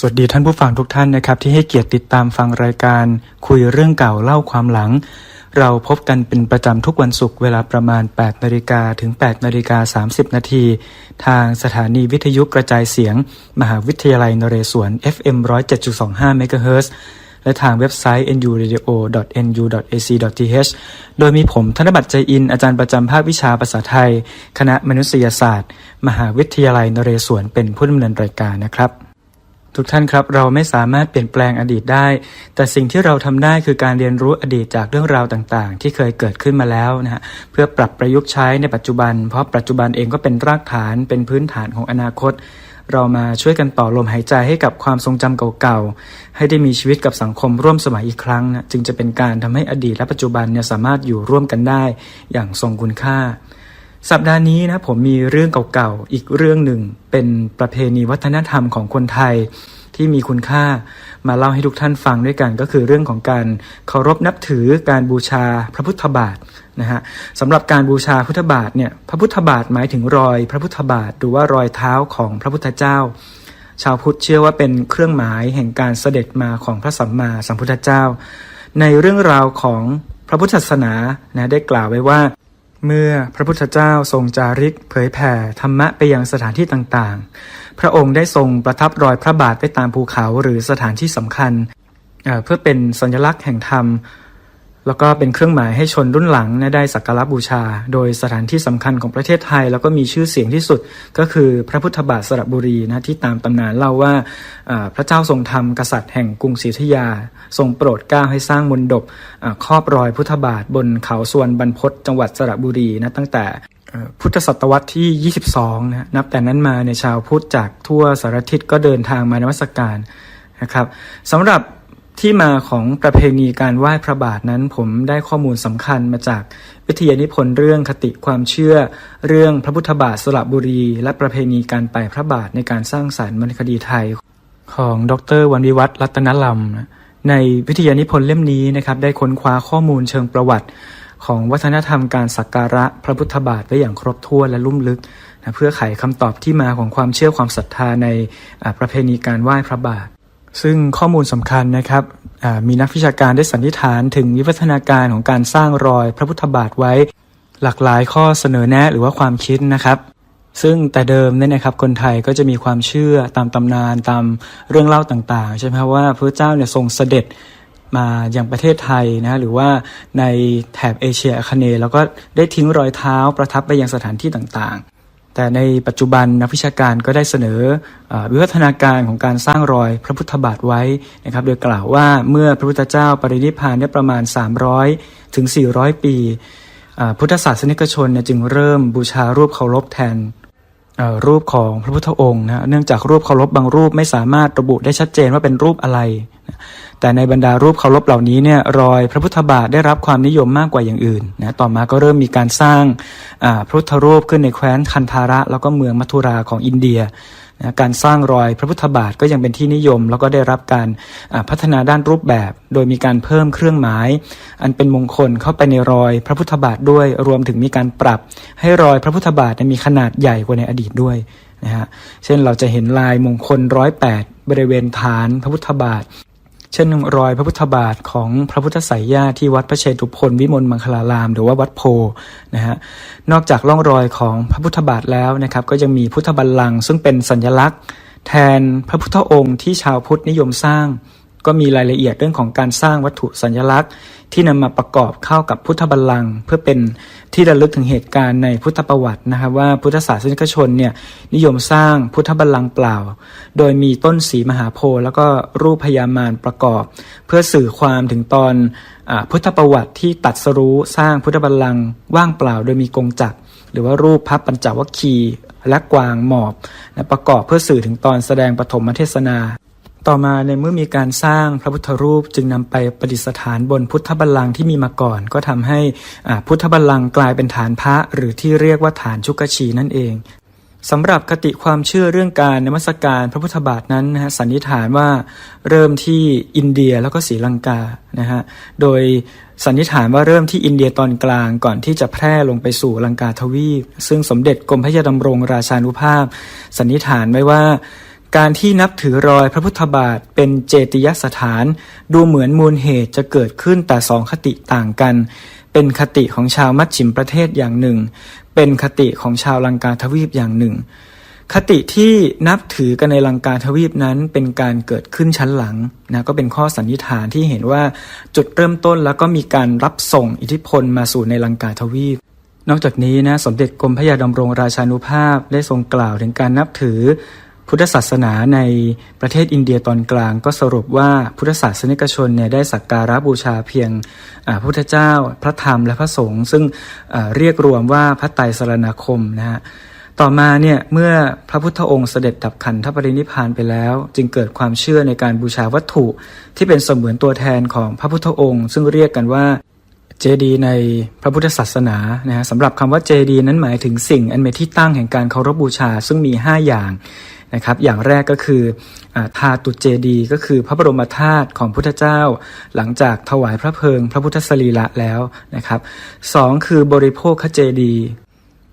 สวัสดีท่านผู้ฟังทุกท่านนะครับ ที่ให้เกียรติติดตามฟังรายการ คุยเรื่องเก่าเล่าความหลัง เราพบกันเป็นประจำทุกวันศุกร์เวลาประมาณ 8นาฬิกาถึง8นาฬิกา30 นาที ทางสถานีวิทยุกระจายเสียง มหาวิทยาลัยนเรศวร FM 107.25เมกะเฮิรตซ์และทางเว็บไซต์ nuradio.nu.ac.th โดยมีผมธนบัตรใจอิน อาจารย์ประจำภาควิชาภาษาไทย คณะมนุษยศาสตร์ มหาวิทยาลัยนเรศวรเป็นผู้ดำเนินรายการนะครับ ทุกท่านครับเราไม่สามารถเปลี่ยนแปลงอดีตได้ แต่สิ่งที่เราทำได้คือการเรียนรู้อดีตจากเรื่องราวต่างๆ ที่เคยเกิดขึ้นมาแล้วนะฮะเพื่อปรับประยุกต์ใช้ในปัจจุบัน เพราะปัจจุบันเองก็เป็นรากฐานเป็นพื้นฐานของอนาคต เรามาช่วยกันต่อลมหายใจให้กับความทรงจำเก่าๆให้ได้มีชีวิตกับสังคมร่วมสมัยอีกครั้งนะจึงจะเป็นการทำให้อดีตและปัจจุบันเนี่ยสามารถอยู่ร่วมกันได้ อย่างทรงคุณค่า สัปดาห์นี้นะผมมีเรื่องเก่าๆ อีกเรื่องหนึ่งเป็นประเพณีวัฒนธรรมของคนไทยที่มีคุณค่ามาเล่าให้ทุกท่านฟังด้วยกัน ก็คือเรื่องของการเคารพนับถือการบูชาพระพุทธบาทนะฮะสำหรับการบูชาพุทธบาทเนี่ยพระพุทธบาทหมายถึงรอยพระพุทธบาทหรือว่ารอยเท้าของพระพุทธเจ้า ชาวพุทธเชื่อว่าเป็นเครื่องหมายแห่งการเสด็จมาของพระสัมมาสัมพุทธเจ้า ในเรื่องราวของพระพุทธศาสนานะได้กล่าวไว้ว่า เมื่อพระพุทธเจ้าทรงจาริกเผยแผ่ธรรมะไปยังสถานที่ต่างๆ พระองค์ได้ทรงประทับรอยพระบาทไปตามภูเขาหรือสถานที่สำคัญเพื่อเป็นสัญลักษณ์แห่งธรรม แล้วก็เป็นเครื่องหมายให้ชนรุ่นหลังได้สักการะบูชา โดยสถานที่สำคัญของประเทศไทย แล้วก็มีชื่อเสียงที่สุดก็คือพระพุทธบาทสระบุรีนะที่ตามตำนานเล่าว่าพระเจ้าทรงธรรมกษัตริย์แห่งกรุงศรีอยุธยา ทรงโปรดเกล้าให้สร้างมณฑปครอบรอยพุทธบาทบนเขาส่วนบรรพตจังหวัดสระบุรีนะตั้งแต่พุทธศตวรรษที่ 22 นะนับแต่นั้นมาในชาวพุทธจากทั่วสารทิศก็เดินทางมานมัสการนะครับสำหรับ ที่มาของประเพณีการไหว้พระบาทนั้นผมได้ข้อมูลสำคัญมาจากวิทยานิพนธ์เรื่องคติความเชื่อ เรื่องพระพุทธบาทสระบุรี และประเพณีการไปพระบาทในการสร้างสารรค์วรรณคดีไทย ของดรวันวิวัฒรัตนลำในวิทยานิพนธ์เล่มนี้นะครับได้ค้นคว้าข้อมูลเชิงประวัติ ของวัฒนธรรมการสักการะพระพุทธบาทไว้อย่างครบถ้วนและลุ่มลึกนะเพื่อไขคำตอบที่มาของความเชื่อความศรัทธาในประเพณีการไหว้พระบาท ซึ่งข้อมูลสำคัญนะครับมีนักวิชาการได้สันนิษฐานถึงวิวัฒนาการของการสร้างรอยพระพุทธบาทไว้ หลากหลายข้อเสนอแนะหรือว่าความคิดนะครับซึ่งแต่เดิมเนี่ยนะครับคนไทยก็จะมีความเชื่อตามตำนานตามเรื่องเล่าต่างๆ ใช่ไหมครับว่าพระเจ้าเนี่ยทรงเสด็จมาอย่างประเทศไทยนะหรือว่าในแถบเอเชียอาคเนย์แล้วก็ได้ทิ้งรอยเท้าประทับไปยังสถานที่ต่างๆ แต่ในปัจจุบันนักวิชาการก็ได้เสนอวิวัฒนาการของการสร้างรอยพระพุทธบาทไว้นะครับ โดยกล่าวว่าเมื่อพระพุทธเจ้าปรินิพพานได้ประมาณ 300 ถึง 400 ปีพุทธศาสนิกชนจึงเริ่มบูชารูปเคารพแทนรูปของพระพุทธองค์นะเนื่องจากรูปเคารพบางรูปไม่สามารถระบุได้ชัดเจนว่าเป็นรูปอะไร แต่ในบรรดารูปเคารพเหล่านี้เนี่ยรอยพระพุทธบาทได้รับความนิยมมากกว่าอย่างอื่นนะต่อมาก็เริ่มมีการสร้างพระพุทธรูปขึ้นในแคว้นคันธาระ แล้วก็เมืองมัทุราของอินเดียนะการสร้างรอยพระพุทธบาทก็ยังเป็นที่นิยม แล้วก็ได้รับการพัฒนาด้านรูปแบบ โดยมีการเพิ่มเครื่องหมาย อันเป็นมงคลเข้าไปในรอยพระพุทธบาทด้วย รวมถึงมีการปรับ ให้รอยพระพุทธบาทมีขนาดใหญ่กว่าในอดีตด้วยนะฮะเช่นเราจะเห็นลายมงคลร้อยแปดบริเวณฐานพระพุทธบาท เช่นรอยพระพุทธบาทของพระพุทธสายญาที่วัดพระเชตุพนวิมลมังคลาราม หรือว่าวัดโพนะฮะนอกจากร่องรอยของพระพุทธบาทแล้วนะครับ ก็ยังมีพุทธบัลลังก์ซึ่งเป็นสัญลักษณ์ แทนพระพุทธองค์ที่ชาวพุทธนิยมสร้าง ก็มีรายละเอียดเรื่องของการสร้างวัตถุสัญลักษณ์ ที่นำมาประกอบเข้ากับพุทธบัลลังก์เพื่อเป็นที่ระลึกถึงเหตุการณ์ในพุทธประวัตินะครับว่าพุทธศาสนิกชนเนี่ยนิยมสร้างพุทธบัลลังก์เปล่า โดยมีต้นสีมหาโพธิ์แล้วก็รูปพญามารประกอบ เพื่อสื่อความถึงตอนอพุทธประวัติที่ตัดสรู้สร้างพุทธบัลลังก์ว่างเปล่า โดยมีกงจักรหรือว่ารูปพระปัญจวัคคีย์และกวางหมอบ ประกอบเพื่อสื่อถึงตอนแสดงปฐมเทศนา ต่อมาในเมื่อมีการสร้างพระพุทธรูปจึงนำไปประดิษฐานบนพุทธบัลลังก์ที่มีมาก่อน ก็ทำให้พุทธบัลลังก์กลายเป็นฐานพระหรือที่เรียกว่าฐานชุกชีนั่นเองสำหรับคติความเชื่อเรื่องการนมัสการพระพุทธบาทนั้นนะฮะสันนิษฐานว่าเริ่มที่อินเดียแล้วก็ศรีลังกานะฮะโดยสันนิษฐานว่าเริ่มที่อินเดียตอนกลางก่อนที่จะแพร่ลงไปสู่ลังกาทวีปซึ่งสมเด็จกรมพระยาดำรงราชานุภาพ สันนิษฐานไว้ว่า การที่นับถือรอยพระพุทธบาทเป็นเจติยสถาน ดูเหมือนมูลเหตุจะเกิดขึ้นแต่สองคติต่างกัน เป็นคติของชาวมัชชิมประเทศอย่างหนึ่ง เป็นคติของชาวลังกาทวีปอย่างหนึ่ง คติที่นับถือกันในลังกาทวีปนั้นเป็นการเกิดขึ้นชั้นหลังนะก็เป็นข้อสันนิษฐานที่เห็นว่าจุดเริ่มต้นแล้วก็มีการรับส่งอิทธิพลมาสู่ในลังกาทวีปนอกจากนี้นะสมเด็จกรมพระยาดำรงราชานุภาพได้ทรงกล่าวถึงการนับถือ พุทธศาสนาในประเทศอินเดียตอนกลางก็สรุปว่าพุทธศาสนิกชนเนี่ยได้สักการะบูชาเพียงพระพุทธเจ้า พระธรรมและพระสงฆ์ซึ่งเรียกรวมว่าพระไตรสรณคมนะฮะต่อมาเนี่ยเมื่อพระพุทธองค์เสด็จดับขันธปรินิพานไปแล้ว จึงเกิดความเชื่อในการบูชาวัตถุที่เป็นเสมือนตัวแทนของพระพุทธองค์ ซึ่งเรียกกันว่าเจดีในพระพุทธศาสนานะฮะสำหรับคำว่าเจดีนั้นหมายถึงสิ่งอันเป็นที่ตั้งแห่งการเคารพบูชาซึ่งมี 5 อย่าง นะครับ อย่างแรกก็คืออาตุเจดีก็คือพระบรมธาตุของพุทธเจ้า หลังจากถวายพระเพลิง พระพุทธสรีระแล้วนะครับสองคือบริโภคเจดี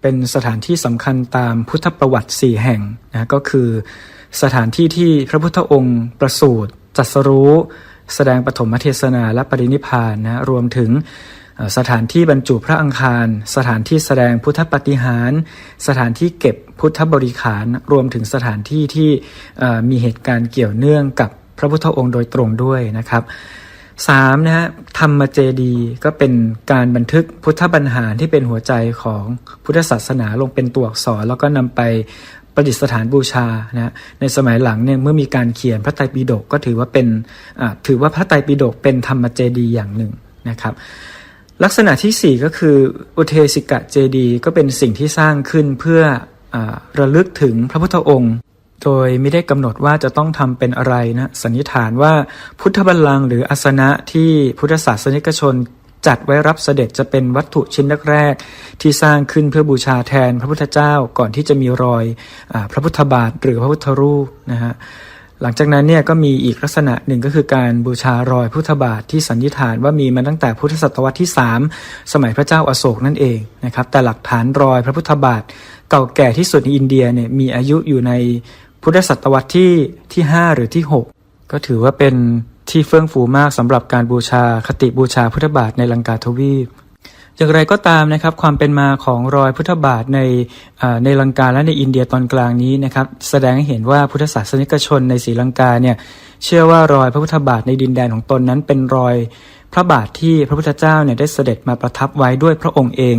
เป็นสถานที่สำคัญตามพุทธประวัติ 4 แห่งนะก็คือสถานที่ที่พระพุทธองค์ประสูติตรัสรู้ แสดงปฐมเทศนาและปรินิพานนะรวมถึง สถานที่บรรจุพระอังคาร สถานที่แสดงพุทธปฏิหาร สถานที่เก็บพุทธบริขาร รวมถึงสถานที่ที่มีเหตุการณ์เกี่ยวเนื่องกับพระพุทธองค์โดยตรงด้วยนะครับสามนะฮะธรรมเจดีก็เป็นการบันทึกพุทธบัญหารที่เป็นหัวใจของพุทธศาสนาลงเป็นตัวอักษร แล้วก็นำไปประดิษฐานบูชานะในสมัยหลังเนี่ยเมื่อมีการเขียนพระไตรปิฎกก็ถือว่าเป็นถือว่าพระไตรปิฎกเป็นธรรมเจดีอย่างหนึ่งนะครับ ลักษณะที่ 4 ก็คืออุเทสิกะเจดีก็เป็นสิ่งที่สร้างขึ้นเพื่ออระลึกถึงพระพุทธองค์ โดยไม่ได้กำหนดว่าจะต้องทำเป็นอะไรนะสันนิษฐานว่าพุทธบัลลังก์หรืออาสนะที่พุทธศาสนิกชนจัดไว้รับเสด็จจะเป็นวัตถุชิ้นแรกๆที่สร้างขึ้นเพื่อบูชาแทนพระพุทธเจ้าก่อนที่จะมีรอยอพระพุทธบาทหรือพระพุทธรูปนะฮะ หลังจากนั้นเนี่ยก็มีอีกลักษณะหนึ่งก็คือการบูชารอยพุทธบาทที่สันนิษฐานว่ามีมาตั้งแต่พุทธศตวรรษที่ 3 สมัยพระเจ้าอาโศกนั่นเองนะครับแต่หลักฐานรอยพระพุทธบาทเก่าแก่ที่สุดในอินเดียเนี่ยมีอายุอยู่ในพุทธศตวรรษที่ที่ 5 หรือที่ 6 ก็ถือว่าเป็นที่เฟื่องฟูมากสำหรับการบูชาคติบูชาพุทธบาทในลังกาทวีป อย่างไรก็ตามนะครับความเป็นมาของรอยพุทธบาทในในลังกาและในอินเดียตอนกลางนี้นะครับแสดงให้เห็นว่าพุทธศาสนิกชนในศรีลังกาเนี่ยเชื่อว่ารอยพระพุทธบาทในดินแดนของตนนั้นเป็นรอย พระบาทที่พระพุทธเจ้าเนี่ยได้เสด็จมาประทับไว้ด้วยพระองค์เอง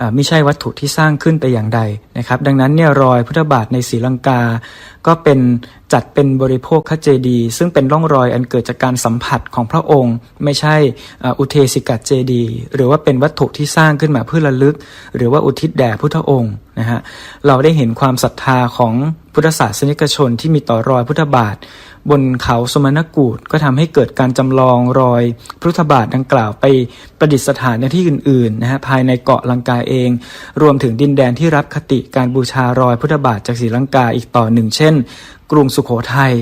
อาไม่ใช่วัตถุที่สร้างขึ้นแต่อย่างใดนะครับ ดังนั้นเนี่ยรอยพุทธบาทในศรีลังกา ก็เป็นจัดเป็นบริโภคคเจดียซึ่งเป็นร่องรอยอันเกิดจากการสัมผัสของพระองค์ ไม่ใช่อุเทสิกะเจดี หรือว่าเป็นวัตถุที่สร้างขึ้นมาเพื่อระลึก หรือว่าอุทิศแด่พุทธองค์นะฮะเราได้เห็นความศรัทธาของพุทธศาสนิกชนที่มีต่อรอยพุทธบาท บนเขาสมณกูฏก็ทำให้เกิดการจำลองรอยพุทธบาทดังกล่าวไปประดิษฐานในที่อื่นๆนะฮะภายในเกาะลังกาเอง รวมถึงดินแดนที่รับคติการบูชารอยพุทธบาทจากศรีลังกาอีกต่อหนึ่ง เช่น กรุงสุขโขทัย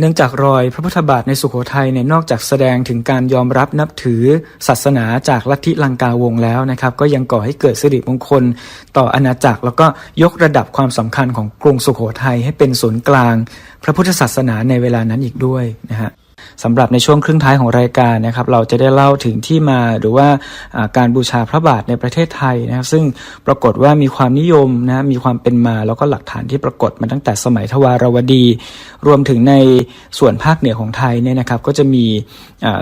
เนื่องจากรอยพระพุทธบาทในสุโขทัยเนี่ยนอกจากแสดงถึงการยอมรับนับถือศาสนาจากลัทธิลังกาวงแล้วนะครับ ก็ยังก่อให้เกิดสิริมงคล ต่ออาณาจักร แล้วก็ยกระดับความสำคัญของกรุงสุโขทัยให้เป็นศูนย์กลาง พระพุทธศาสนาในเวลานั้นอีกด้วยนะฮะ สำหรับในช่วงครึ่งท้ายของรายการนะครับเราจะได้เล่าถึงที่มาหรือว่าการบูชาพระบาทในประเทศไทยนะครับซึ่งปรากฏว่ามีความนิยมนะมีความเป็นมาแล้วก็หลักฐานที่ปรากฏมาตั้งแต่สมัยทวารวดี รวมถึงในส่วนภาคเหนือของไทยเนี่ยนะครับก็จะมี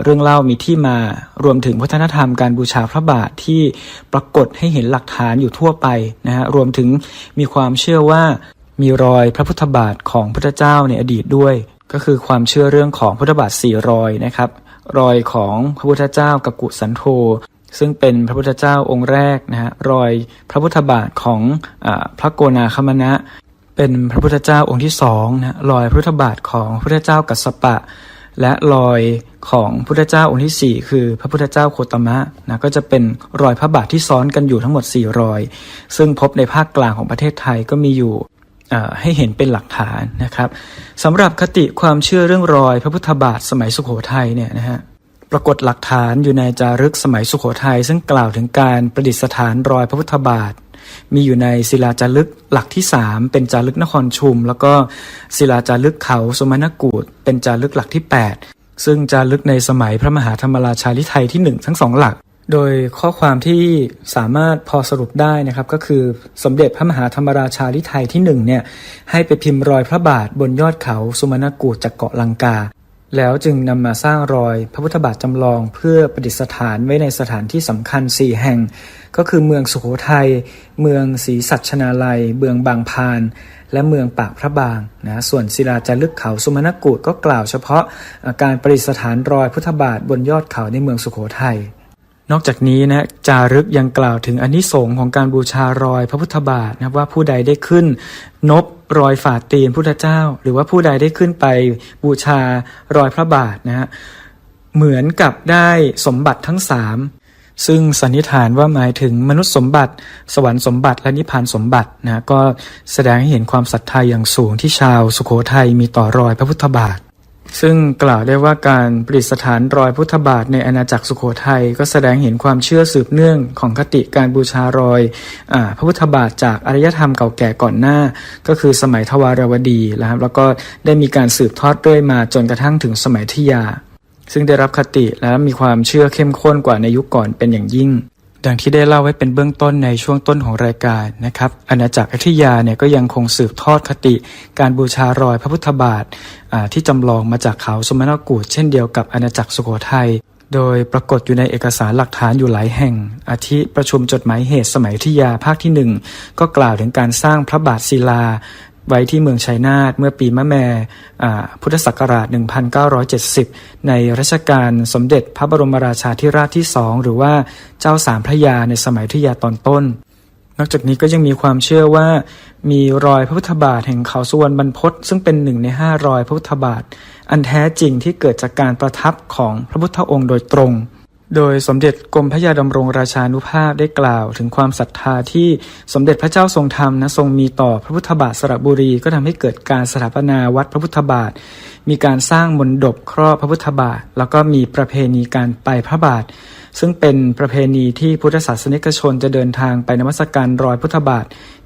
เรื่องเล่ามีที่มารวมถึงวัฒนธรรมการบูชาพระบาทที่ปรากฏให้เห็นหลักฐานอยู่ทั่วไปนะฮะรวมถึงมีความเชื่อว่ามีรอยพระพุทธบาทของพุทธเจ้าในอดีตด้วย ก็คือความเชื่อเรื่องของพุทธบาทสี่รอยนะครับ รอยของพระพุทธเจ้ากกุสันโธซึ่งเป็นพระพุทธเจ้าองค์แรกนะฮะรอยพระพุทธบาทของอพระโกนาคมณะ เป็นพระพุทธเจ้าองค์ที่สองนะรอยพระพุทธบาทของพระพุทธเจ้ากัสสปะ และรอยของพุทธเจ้าองค์ที่สี่คือพระพุทธเจ้าโคตมะนะก็จะเป็นรอยพระบาทที่ซ้อนกันอยู่ทั้งหมดสี่รอย ซึ่งพบในภาคกลางของประเทศไทยก็มีอยู่ ให้เห็นเป็นหลักฐานนะครับสำหรับคติความเชื่อเรื่องรอยพระพุทธบาทสมัยสุขโขทัยเนี่ยนะฮะปรากฏหลักฐานอยู่ในจารึกสมัยสุขโขทัยซึ่งกล่าวถึงการประดิษฐานรอยพระพุทธบาท มีอยู่ในศิลาจารึกหลักที่ 3 เป็นจารึกนครชุม แล้วก็ศิลาจารึกเขาสมณกูฏเป็นจารึกหลักที่ 8 ซึ่งจารึกในสมัยพระมหาธรรมราชาลิไทยที่ 1 ทั้งสองหลัก โดยข้อความที่สามารถพอสรุปได้นะครับก็คือสมเด็จพระมหาธรรมราชาลิไทยที่หนึ่งเนี่ยให้ไปพิมพ์รอยพระบาทบนยอดเขาสุมนกูจากเกาะลังกา แล้วจึงนำมาสร้างรอยพระพุทธบาทจำลองเพื่อประดิษฐานไว้ในสถานที่สำคัญ 4 แห่ง ก็คือเมืองสุโขทัย เมืองศรีสัชนาลัย เมืองบางพาน และเมืองปากพระบางนะส่วนศิลาจารึกเขาสุมนกูก็กล่าวเฉพาะการประดิษฐานรอยพุทธบาทบนยอดเขาในเมืองสุโขทัย นอกจากนี้นะจารึกยังกล่าวถึงอนนิสงส์ของการบูชารอยพระพุทธบาทนะว่าผู้ใดได้ขึ้น นบรอยฝ่าตีนพุทธเจ้า หรือว่าผู้ใดได้ขึ้นไปบูชารอยพระบาทนะฮะเหมือนกับได้สมบัติทั้งสามซึ่งสันนิษฐานว่าหมายถึงมนุษย์สมบัติ สวรรค์สมบัติและนิพพานสมบัตินะก็แสดงให้เห็นความศรัทธาอย่างสูงที่ชาวสุโขทัยมีต่อรอยพระพุทธบาท ซึ่งกล่าวได้ว่าการประดิษฐานรอยพุทธบาทในอาณาจักรสุโขทัยก็แสดงเห็นความเชื่อสืบเนื่องของคติการบูชารอยอพระพุทธบาทจากอารยธรรมเก่าแก่ก่อนหน้า ก็คือสมัยทวารวดีนะครับแล้วก็ได้มีการสืบทอดเรื่อยมาจนกระทั่งถึงสมัยทิยา ซึ่งได้รับคติและมีความเชื่อเข้มข้นกว่าในยุคก่อนเป็นอย่างยิ่ง ดังที่ได้เล่าไว้เป็นเบื้องต้นในช่วงต้นของรายการนะครับอาณาจักรอยุธยาเนี่ยก็ยังคงสืบทอดคติ การบูชารอยพระพุทธบาทที่จำลองมาจากเขาสมณกูฏเช่นเดียวกับอาณาจักรสุโขทัยโดยปรากฏอยู่ในเอกสารหลักฐานอยู่หลายแห่ง อาทิประชุมจดหมายเหตุสมัยอยุธยาภาคที่หนึ่งก็กล่าวถึงการสร้างพระบาทศิลา ไว้ที่เมืองชัยนาทเมื่อปีมะแม่พุทธศักราช 1970 ในรัชกาลสมเด็จพระบรมราชาธิราชที่สองหรือว่าเจ้าสามพระยาในสมัยอยุธยาตอนต้น นอกจากนี้ก็ยังมีความเชื่อว่ามีรอยพระพุทธบาทแห่งเขาสุวรรณบรรพตซึ่งเป็นหนึ่งในห้ารอยพระพุทธบาท อันแท้จริงที่เกิดจากการประทับของพระพุทธองค์โดยตรง โดยสมเด็จกรมพระยาดำรงราชานุภาพได้กล่าว ถึงความศรัทธาที่สมเด็จพระเจ้าทรงธรรมนะทรงมีต่อพระพุทธบาทสระบุรีก็ทำให้เกิดการสถาปนาวัดพระพุทธบาท มีการสร้างมนดบครอบพระพุทธบาท แล้วก็มีประเพณีการไปพระบาท ซึ่งเป็นประเพณีที่พุทธศาสนิกชนจะเดินทางไปนมัสการรอยพุทธบาท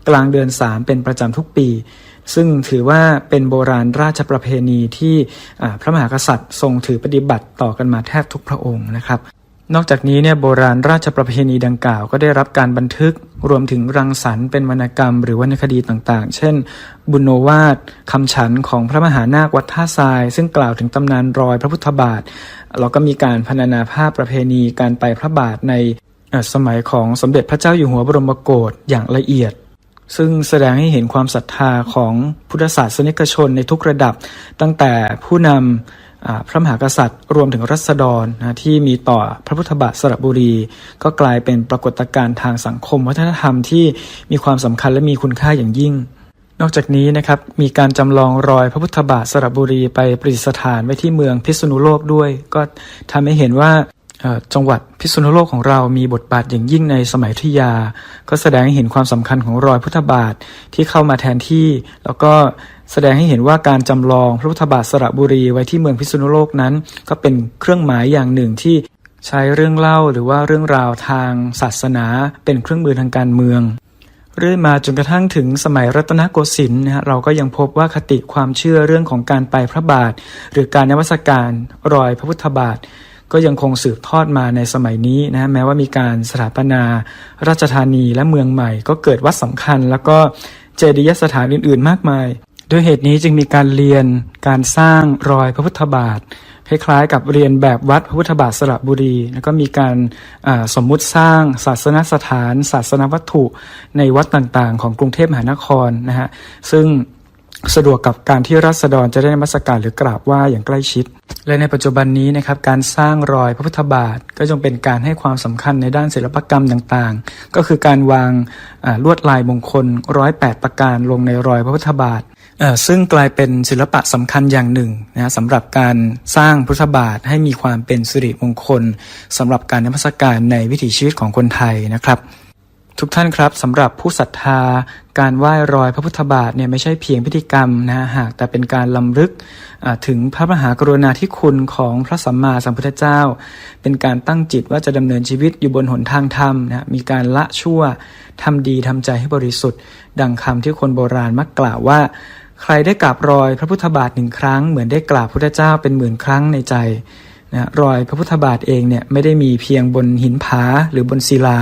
กลางเดือนสามเป็นประจำทุกปีซึ่งถือว่าเป็นโบราณราชประเพณีที่พระมหากษัตริย์ทรงถือปฏิบัติต่อกันมาแทบทุกพระองค์นะครับ นอกจากนี้เนี่ยโบราณราชประเพณีดังกล่าวก็ได้รับการบันทึกรวมถึงรังสรรค์เป็นวรรณกรรม หรือวรรณคดีต่างๆ เช่น บุญโนวาทคำฉันของพระมหานาควัดท่าทราย ซึ่งกล่าวถึงตำนานรอยพระพุทธบาท แล้วก็มีการพรรณนาภาพประเพณีการไปพระบาทในสมัยของสมเด็จพระเจ้าอยู่หัวบรมโกศอย่างละเอียด ซึ่งแสดงให้เห็นความศรัทธาของพุทธศาสนิกชนในทุกระดับ ตั้งแต่ผู้นำ พระมหากษัตริย์ รวมถึงรัษฎรนะที่มีต่อพระพุทธบาทสระบุรี ก็กลายเป็นปรากฏการณ์ทางสังคม วัฒนธรรมที่มีความสำคัญและมีคุณค่าอย่างยิ่ง นอกจากนี้นะครับมีการจำลองรอยพระพุทธบาทสระบุรีไปประดิษฐานไว้ที่เมืองพิษณุโลกด้วย ก็ทำให้เห็นว่า จังหวัดพิษณุโลกของเรามีบทบาทอย่างยิ่งในสมัยอยุยา ก็แสดงให้เห็นความสำคัญของรอยพุทธบาทที่เข้ามาแทนที่ แล้วก็แสดงให้เห็นว่าการจำลองพระพุทธบาทสระบุรีไว้ที่เมืองพิษณุโลกนั้น ก็เป็นเครื่องหมายอย่างหนึ่งที่ใช้เรื่องเล่าหรือว่าเรื่องราวทางศาสนา เป็นเครื่องมือทางการเมืองเรื่อยมาจนกระทั่งถึงสมัยรัตนโกสินทร์นะฮะเราก็ยังพบว่าคติความเชื่อเรื่องของการไปพระบาท หรือการนมัสการรอยพระพุทธบาท ก็ยังคงสืบทอดมาในสมัยนี้นะแม้ว่ามีการสถาปนาราชธานีและเมืองใหม่ ก็เกิดวัดสำคัญ แล้วก็เจดียสถานอื่น ๆ มากมายด้วยเหตุนี้จึงมีการเรียนการสร้างรอยพระพุทธบาทคล้ายๆ กับเรียนแบบวัดพระพุทธบาทสระบุรี แล้วก็มีการสมมุติสร้างศาสนสถาน ศาสนวัตถุในวัดต่างๆ ของกรุงเทพมหานครนะฮะซึ่ง สะดวกกับการที่รัษฎรจะได้นมัสการหรือกราบไหว้อย่างใกล้ชิด และในปัจจุบันนี้นะครับการสร้างรอยพระพุทธบาทก็จงเป็นการให้ความสำคัญในด้านศิลปกรรมต่างๆ ก็คือการวางลวดลายมงคลร้อยแปดประการลงในรอยพระพุทธบาทซึ่งกลายเป็นศิลปะสำคัญอย่างหนึ่งนะสำหรับการสร้างพุทธบาทให้มีความเป็นสิริมงคลสำหรับการนมัสการในวิถีชีวิตของคนไทยนะครับ ทุกท่านครับสำหรับผู้ศรัทธา การไหว้รอยพระพุทธบาทเนี่ยไม่ใช่เพียงพิธีกรรมนะฮะหากแต่เป็นการลำลึกถึงพระมหากรุณาธิคุณของพระสัมมาสัมพุทธเจ้า เป็นการตั้งจิตว่าจะดำเนินชีวิตอยู่บนหนทางธรรมนะมีการละชั่วทำดีทำใจให้บริสุทธิ์ ดังคำที่คนโบราณมักกล่าวว่า ใครได้กราบรอยพระพุทธบาทหนึ่งครั้งเหมือนได้กราบพุทธเจ้าเป็นหมื่นครั้งในใจนะรอยพระพุทธบาทเองเนี่ยไม่ได้มีเพียงบนหินผาหรือบนศิลา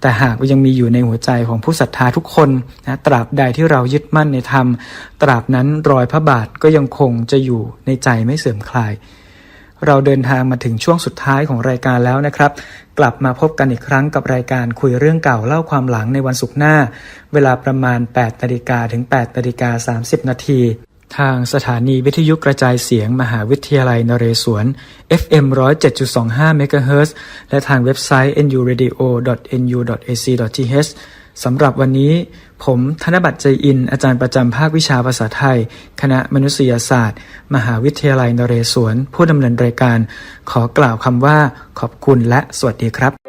แต่หากยังมีอยู่ในหัวใจของผู้ศรัทธาทุกคนนะตราบใดที่เรายึดมั่นในธรรม ตราบนั้นรอยพระบาทก็ยังคงจะอยู่ในใจไม่เสื่อมคลาย เราเดินทางมาถึงช่วงสุดท้ายของรายการแล้วนะครับ กลับมาพบกันอีกครั้งกับรายการคุยเรื่องเก่าเล่าความหลังในวันศุกร์หน้า เวลาประมาณ8นาฬิกาถึง8นาฬิกา30นาที ทางสถานีวิทยุกระจายเสียงมหาวิทยาลัยนเรศวร FM 107.25 MHz และทางเว็บไซต์ nuradio.nu.ac.th สำหรับวันนี้ ผมธนบัตรใจอิน อาจารย์ประจำภาควิชาภาษาไทย คณะมนุษยศาสตร์ มหาวิทยาลัยนเรศวร ผู้ดำเนินรายการ ขอกล่าวคำว่าขอบคุณและสวัสดีครับ